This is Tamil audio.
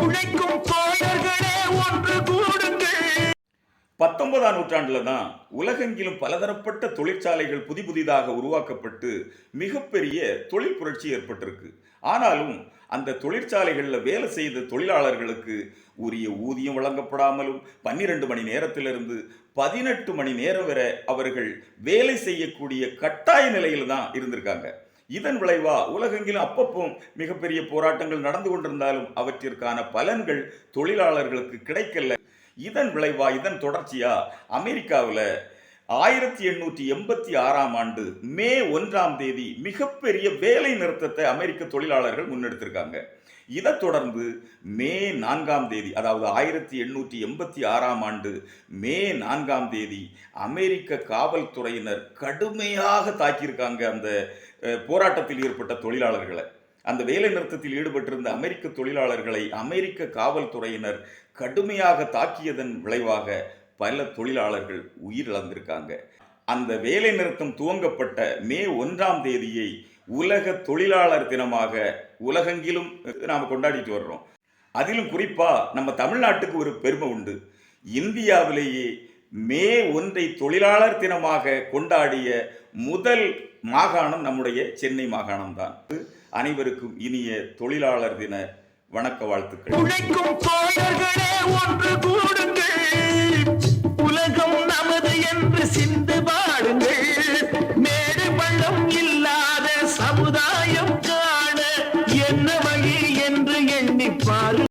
உழைக்கும் தோழர்களே ஒன்று கூடுங்கள். பத்தொன்பதாம் நூற்றாண்டுல தான் உலகெங்கிலும் பலதரப்பட்ட தொழிற்சாலைகள் புதி புதிதாக உருவாக்கப்பட்டு மிகப்பெரிய தொழில் புரட்சி ஏற்பட்டிருக்கு. ஆனாலும் அந்த தொழிற்சாலைகளில் வேலை செய்த தொழிலாளர்களுக்கு உரிய ஊதியம் வழங்கப்படாமலும் பன்னிரண்டு மணி நேரத்திலிருந்து பதினெட்டு மணி நேரம் வரை அவர்கள் வேலை செய்யக்கூடிய கட்டாய நிலையில் தான் இருந்திருக்காங்க. இதன் விளைவா உலகெங்கிலும் அப்பப்போ மிகப்பெரிய போராட்டங்கள் நடந்து கொண்டிருந்தாலும் அவற்றிற்கான பலன்கள் தொழிலாளர்களுக்கு கிடைக்கல. இதன் விளைவா இதன் தொடர்ச்சியா? அமெரிக்காவில் ஆயிரத்தி எண்ணூற்றி எண்பத்தி ஆறாம் ஆண்டு மே ஒன்றாம் தேதி மிகப்பெரிய வேலை நிறுத்தத்தை அமெரிக்க தொழிலாளர்கள் முன்னெடுத்திருக்காங்க. இதைத் தொடர்ந்து மே நான்காம் தேதி அதாவது ஆயிரத்தி எண்ணூற்றி எண்பத்தி ஆறாம் ஆண்டு மே நான்காம் தேதி அமெரிக்க காவல்துறையினர் கடுமையாக தாக்கியிருக்காங்க அந்த போராட்டத்தில் ஏற்பட்ட தொழிலாளர்களை. அந்த வேலை நிறுத்தத்தில் ஈடுபட்டிருந்த அமெரிக்க தொழிலாளர்களை அமெரிக்க காவல்துறையினர் கடுமையாக தாக்கியதன் விளைவாக பல தொழிலாளர்கள் உயிரிழந்திருக்காங்க. அந்த வேலை நிறுத்தம் துவங்கப்பட்ட மே ஒன்றாம் தேதியை உலக தொழிலாளர் தினமாக உலகெங்கிலும் நாம் கொண்டாடிட்டு வர்றோம். அதிலும் குறிப்பா நம்ம தமிழ்நாட்டுக்கு ஒரு பெருமை உண்டு. இந்தியாவிலேயே மே ஒன்றை தொழிலாளர் தினமாக கொண்டாடிய முதல் மாகாணம் நம்முடைய சென்னை மாகாணம் தான் அனைவருக்கும் இனிய தொழிலாளர் தின வணக்க வாழ்த்துக்கள். என்று சிந்து பாடுங்கள். மேடு பள்ளம் இல்லாத சமுதாயம் காண என்ன வழி என்று எண்ணி